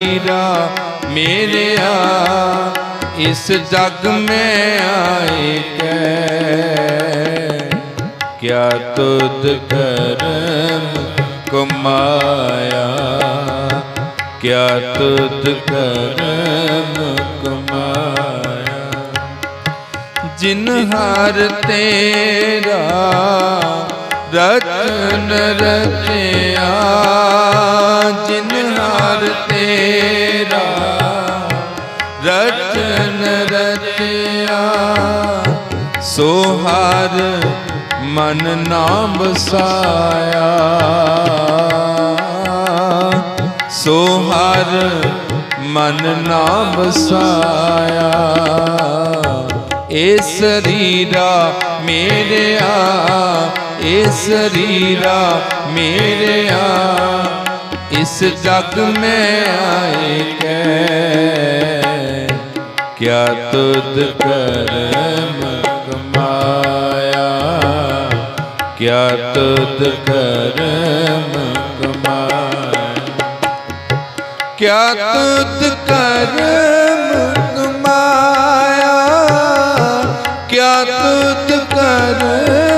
ਮੇਰਾ ਮੇਰਿਆ, ਇਸ ਜਗ ਮੈਂ ਆਏ ਕੈ। ਕਿਆ ਤੁਧ ਕਰਮ ਕਮਾਇਆ, ਕਿਆ ਤੁਧ ਕਰਮ ਕਮਾਇਆ। ਜਿਨ ਹਰ ਤੇਰਾ ਰਤਨ ਰਚਿਆ ਬਚਨ ਰਚਿਆ, ਸੋ ਹਰ ਮਨ ਨਾਮ ਵਸਾਇਆ। ਸੋ ਹਰ ਮਨ ਨਾਮ ਵਸਾਇਆ, ਏ ਸਰੀਰਾ ਮੇਰਿਆ, ਏ ਸਰੀਰਾ ਮੇਰਿਆ, ਇਸ ਜਗ ਮੈਂ ਆਏ ਕੈ। ਕਿਆ ਤੁਧ ਕਰਮ ਕਮਾਇਆ? ਕਿਆ ਤੁਧ ਕਰਮ ਕਮਾਇਆ? ਕਿਆ ਤੁਧ ਕਰਮ ਕਮਾਇਆ? ਕਿਆ ਤੁਧ ਕਰਮ